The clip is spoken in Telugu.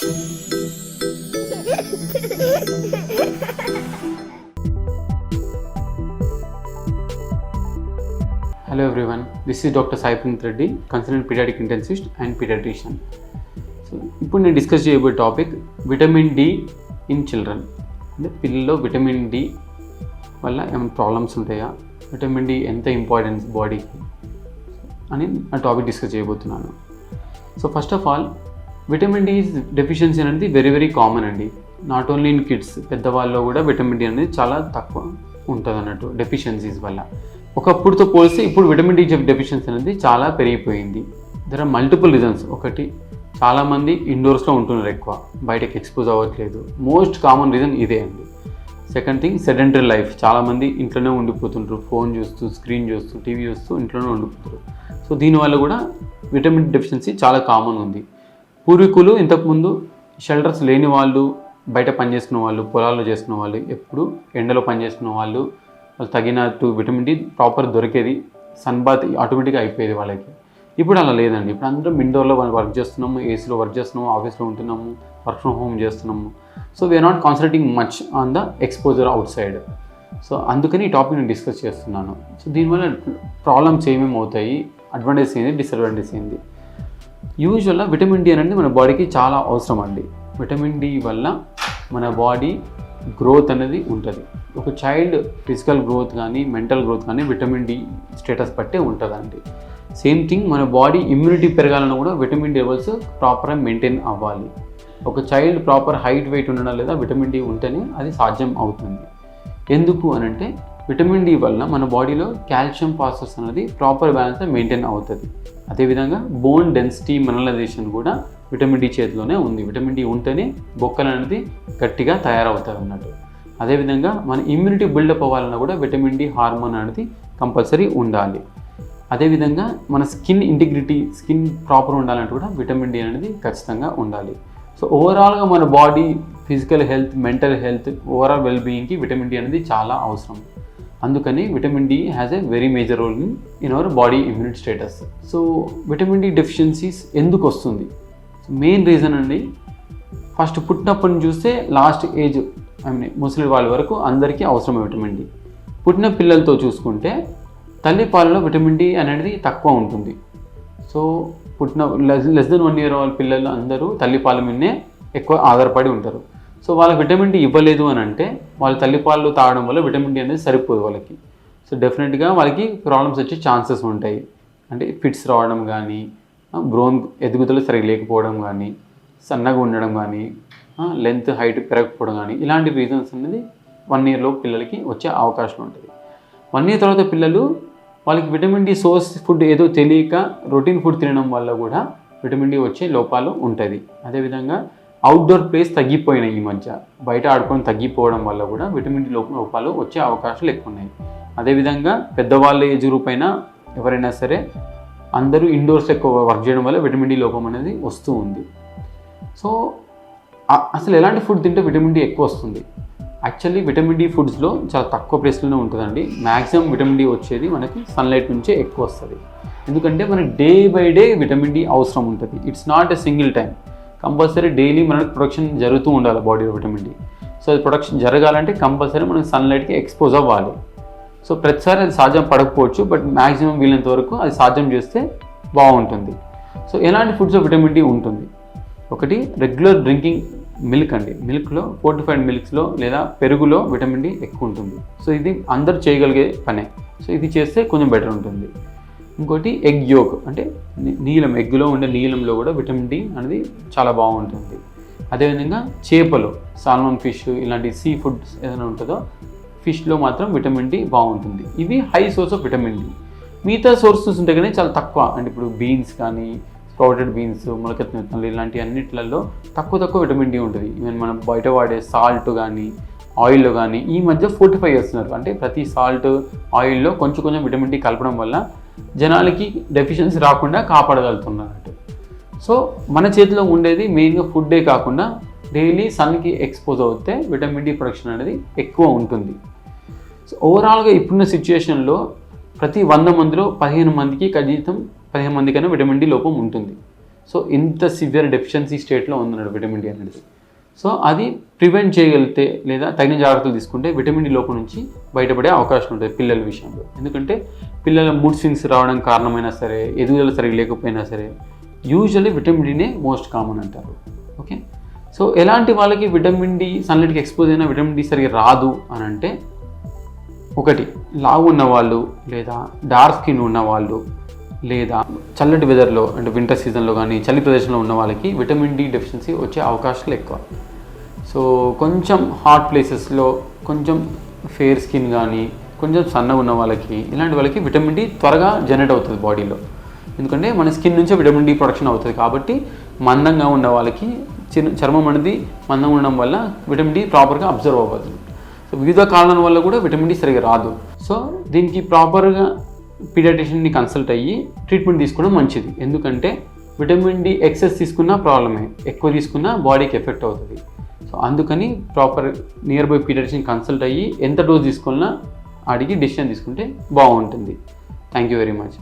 Hello everyone this is doctor Sai Reddy Reddy, consultant intensivist and and so ఇప్పుడు నేను డిస్కస్ చేయబోయే topic vitamin D in children అంటే పిల్లల్లో విటమిన్ డి వల్ల ఏమైనా ప్రాబ్లమ్స్ ఉంటాయా? విటమిన్ డి ఎంత ఇంపార్టెన్స్ బాడీకి అని ఆ టాపిక్ డిస్కస్ చేయబోతున్నాను. So first of all vitamin D deficiency అనేది వెరీ వెరీ కామన్ అండి. నాట్ ఓన్లీ ఇన్ కిడ్స్ పెద్దవాళ్ళలో కూడా విటమిన్ డి అనేది చాలా తక్కువ ఉంటుంది అన్నట్టు డెఫిషియన్సీస్ వల్ల. ఒకప్పుడుతో పోలిస్తే ఇప్పుడు విటమిన్ డి డెఫిషియన్సీ అనేది చాలా పెరిగిపోయింది. దర్ ఆర్ మల్టిపుల్ రీజన్స్ ఒకటి చాలామంది ఇండోర్స్లో ఉంటున్నారు ఎక్కువ. బయటకి ఎక్స్పోజ్ అవ్వట్లేదు. మోస్ట్ కామన్ రీజన్ ఇదే అండి. సెకండ్ థింగ్ సెడెంటరీ లైఫ్ చాలామంది ఇంట్లోనే ఉండిపోతుంటారు ఫోన్ చూస్తూ స్క్రీన్ చూస్తూ టీవీ చూస్తూ ఇంట్లోనే ఉండిపోతారు సో దీనివల్ల కూడా విటమిన్ డెఫిషియన్సీ చాలా కామన్ ఉంది. పూర్వీకులు ఇంతకుముందు షెల్టర్స్ లేని వాళ్ళు బయట పనిచేసిన వాళ్ళు పొలాల్లో చేసిన వాళ్ళు ఎప్పుడు ఎండలో పనిచేసిన వాళ్ళు వాళ్ళు తగినట్టు విటమిన్ డి ప్రాపర్ దొరికేది సన్ బాత్ ఆటోమేటిక్గా అయిపోయేది వాళ్ళకి. ఇప్పుడు అలా లేదండి. ఇప్పుడు అందరం ఇండోర్లో వర్క్ చేస్తున్నాము ఏసీలో వర్క్ చేస్తున్నాము ఆఫీస్లో ఉంటున్నాము వర్క్ ఫ్రమ్ హోమ్ చేస్తున్నాము. So we are not concentrating much on the exposure outside so అందుకని ఈ టాపిక్ నేను డిస్కస్ చేస్తున్నాను. సో దీనివల్ల ప్రాబ్లమ్స్ ఏమేమి అవుతాయి అడ్వాంటేజ్ ఏంది డిసడ్వాంటేజ్ ఏంది? యూజువల్గా విటమిన్ డి అనేది మన బాడీకి చాలా అవసరం అండి విటమిన్ డి వల్ల మన బాడీ గ్రోత్ అనేది ఉంటుంది. ఒక చైల్డ్ ఫిజికల్ గ్రోత్ కానీ మెంటల్ గ్రోత్ కానీ విటమిన్ డి స్టేటస్ బట్టే ఉంటుందండి. సేమ్ థింగ్ మన బాడీ ఇమ్యూనిటీ పెరగాలన్నా కూడా విటమిన్ డి లెవెల్స్ ప్రాపర్గా మెయింటైన్ అవ్వాలి. ఒక చైల్డ్ ప్రాపర్ హైట్ వెయిట్ ఉండడం లేదా విటమిన్ డి ఉంటేనే అది సాధ్యం అవుతుంది. ఎందుకు అని అంటే విటమిన్ డి వల్ల మన బాడీలో కాల్షియం ఫాస్ఫరస్ అనేది ప్రాపర్ బ్యాలెన్స్ మెయింటైన్ అవుతుంది. అదేవిధంగా బోన్ డెన్సిటీ మినరలైజేషన్ కూడా విటమిన్ డి చేతిలోనే ఉంది. విటమిన్ డి ఉంటేనే బొక్కలు అనేది గట్టిగా తయారవుతాయి అన్నట్టు అదేవిధంగా మన ఇమ్యూనిటీ బిల్డప్ అవ్వాలన్నా కూడా విటమిన్ డి హార్మోన్ అనేది కంపల్సరీ ఉండాలి. అదేవిధంగా మన స్కిన్ ఇంటిగ్రిటీ స్కిన్ ప్రాపర్ ఉండాలంటే కూడా విటమిన్ డి అనేది ఖచ్చితంగా ఉండాలి. సో ఓవరాల్గా మన body physical health mental health overall వెల్బీయింగ్కి vitamin D అనేది చాలా అవసరం. అందుకని vitamin D has a very major role in in our body immunity status so vitamin D deficiencies ఎందుకు వస్తుంది? మెయిన్ రీజన్ అండి ఫస్ట్ పుట్టినప్పటి నుంచి చూస్తే లాస్ట్ ఏజ్ ఐ మీన్ ముసలి వాళ్ళ వరకు అందరికీ అవసరమే విటమిన్ డి పుట్టిన పిల్లలతో చూసుకుంటే తల్లి పాలలో విటమిన్ డి అనేది తక్కువ ఉంటుంది. సో పుట్టిన less less than one year వాళ్ళ పిల్లలు అందరూ తల్లి పాల మీదనే ఎక్కువ ఆధారపడి ఉంటారు. సో వాళ్ళకి విటమిన్ డి ఇవ్వలేదు అని అంటే వాళ్ళ తల్లిపాలు తాగడం వల్ల విటమిన్ డి అనేది సరిపోదు వాళ్ళకి. సో డెఫినెట్గా వాళ్ళకి ప్రాబ్లమ్స్ వచ్చే ఛాన్సెస్ ఉంటాయి. అంటే ఫిట్స్ రావడం కానీ బ్రోన్ ఎదుగుదల సరిగ్గా లేకపోవడం కానీ సన్నగా ఉండడం కానీ లెంత్ హైట్ పెరగకపోవడం కానీ ఇలాంటి రీజన్స్ అనేది వన్ ఇయర్లో పిల్లలకి వచ్చే అవకాశం ఉంటుంది. వన్ ఇయర్ తర్వాత పిల్లలు వాళ్ళకి విటమిన్ డి సోర్స్ ఫుడ్ ఏదో తెలియక రొటీన్ ఫుడ్ తినడం వల్ల కూడా విటమిన్ డి వచ్చే లోపాలు ఉంటుంది అదేవిధంగా అవుట్డోర్ ప్లేస్ తగ్గిపోయినాయి ఈ మధ్య. బయట ఆడుకొని తగ్గిపోవడం వల్ల కూడా విటమిన్ డి లోప లోపాలు వచ్చే అవకాశాలు ఎక్కువ ఉన్నాయి. అదేవిధంగా పెద్దవాళ్ళ ఏజ్ గ్రూప్ అయినా ఎవరైనా సరే అందరూ ఇండోర్స్ ఎక్కువ వర్క్ చేయడం వల్ల విటమిన్ డి లోపం అనేది వస్తూ ఉంది. సో అసలు ఎలాంటి ఫుడ్ తింటే విటమిన్ డి ఎక్కువ వస్తుంది? యాక్చువల్లీ విటమిన్ డి ఫుడ్స్లో చాలా తక్కువ ప్లేస్లోనే ఉంటుందండి. మ్యాక్సిమం విటమిన్ డి వచ్చేది మనకి సన్లైట్ నుంచే ఎక్కువ వస్తుంది. ఎందుకంటే మనకి day by day vitamin D అవసరం ఉంటుంది. It's not a single time compulsory daily మనకి ప్రొడక్షన్ జరుగుతూ ఉండాలి బాడీలో విటమిన్ డి. సో అది ప్రొడక్షన్ జరగాలంటే కంపల్సరీ మనం సన్లైట్కి ఎక్స్పోజ్ అవ్వాలి. సో ప్రతిసారి అది సాధ్యం పడకపోవచ్చు బట్ మ్యాక్సిమం వీలైనంత వరకు అది సాధ్యం చేస్తే బాగుంటుంది. సో ఎలాంటి ఫుడ్స్లో విటమిన్ డి ఉంటుంది? ఒకటి రెగ్యులర్ డ్రింకింగ్ మిల్క్ అండి. మిల్క్లో ఫోర్టిఫైడ్ మిల్క్స్లో లేదా పెరుగులో విటమిన్ డి ఎక్కువ ఉంటుంది. సో ఇది అందరు చేయగలిగే పనే. సో ఇది చేస్తే కొంచెం బెటర్ ఉంటుంది. ఇంకోటి ఎగ్ యోక్ అంటే నీలం ఎగ్గులో ఉండే నీలంలో కూడా విటమిన్ డి అనేది చాలా బాగుంటుంది. అదేవిధంగా చేపలు సాల్మన్ ఫిష్ ఇలాంటి సీ ఫుడ్స్ ఏదైనా ఉంటుందో ఫిష్లో మాత్రం విటమిన్ డి బాగుంటుంది. ఇవి high source of vitamin D. మిగతా సోర్సెస్ ఉంటే కానీ చాలా తక్కువ. అంటే ఇప్పుడు బీన్స్ కానీ స్ప్రౌటెడ్ బీన్స్ మొలకెత్తిన విత్తనాలు ఇలాంటి అన్నిట్లలో తక్కువ తక్కువ విటమిన్ డి ఉంటుంది. ఈవెన్ మనం బయట వాడే సాల్ట్ కానీ ఆయిల్లో కానీ ఈ మధ్య ఫోర్టిఫై చేస్తున్నారు అంటే ప్రతి సాల్ట్ ఆయిల్లో కొంచెం కొంచెం విటమిన్ డి కలపడం వల్ల జనాలకి డెఫిషియన్సీ రాకుండా కాపాడగలుగుతున్నారు సో మన చేతిలో ఉండేది మెయిన్గా ఫుడ్డే కాకుండా డైలీ సన్కి ఎక్స్పోజ్ అవుతే విటమిన్ డి ప్రొడక్షన్ అనేది ఎక్కువ ఉంటుంది. సో ఓవరాల్గా ఇప్పుడున్న సిచ్యుయేషన్లో ప్రతి వంద మందిలో పదిహేను మందికి కనీసం పదిహేను మందికైనా విటమిన్ డి లోపం ఉంటుంది. సో ఇంత సివియర్ డెఫిషియన్సీ స్టేట్లో ఉందన్నాడు విటమిన్ డి అనేది. సో అది ప్రివెంట్ చేయగలిగితే లేదా తగిన జాగ్రత్తలు తీసుకుంటే విటమిన్ డి లోపం నుంచి బయటపడే అవకాశం ఉంటుంది పిల్లల విషయంలో. ఎందుకంటే పిల్లల మూడ్ స్వింగ్స్ రావడం కారణమైనా సరే ఎదుగుదల సరిగ్గా లేకపోయినా సరే యూజువల్లీ విటమిన్ డినే మోస్ట్ కామన్ అంటారు. ఓకే సో ఎలాంటి వాళ్ళకి విటమిన్ డి సన్లైట్కి ఎక్స్పోజ్ అయినా విటమిన్ డి సరిగ్గా రాదు అని అంటే ఒకటి లావు ఉన్నవాళ్ళు లేదా డార్క్ స్కిన్ ఉన్నవాళ్ళు లేదా చల్లటి వెదర్లో అంటే వింటర్ సీజన్లో కానీ చలి ప్రదేశంలో ఉన్న వాళ్ళకి విటమిన్ డి డెఫిషియన్సీ వచ్చే అవకాశాలు ఎక్కువ. సో కొంచెం హాట్ ప్లేసెస్లో కొంచెం ఫేర్ స్కిన్ కానీ కొంచెం సన్నగా ఉన్న వాళ్ళకి ఇలాంటి వాళ్ళకి విటమిన్ డి త్వరగా జనరేట్ అవుతుంది బాడీలో ఎందుకంటే మన స్కిన్ నుంచే విటమిన్ డి ప్రొడక్షన్ అవుతుంది కాబట్టి మందంగా ఉన్న వాళ్ళకి చిన్న చర్మం అనేది మందంగా ఉండడం వల్ల విటమిన్ డి ప్రాపర్గా అబ్జర్వ్ అవ్వదు. సో వివిధ కారణాల వల్ల కూడా విటమిన్ డి సరిగా రాదు. సో దీనికి ప్రాపర్గా పీడియాట్రిషియన్ని కన్సల్ట్ అయ్యి ట్రీట్మెంట్ తీసుకోవడం మంచిది. ఎందుకంటే విటమిన్ డి ఎక్సెస్ తీసుకున్నా ప్రాబ్లమే. ఎక్కువ తీసుకున్నా బాడీకి ఎఫెక్ట్ అవుతుంది. సో అందుకని proper nearby paediatrician consult అయ్యి ఎంత డోస్ తీసుకున్నా అడిగి డిసిషన్ తీసుకుంటే బాగుంటుంది. Thank you very much.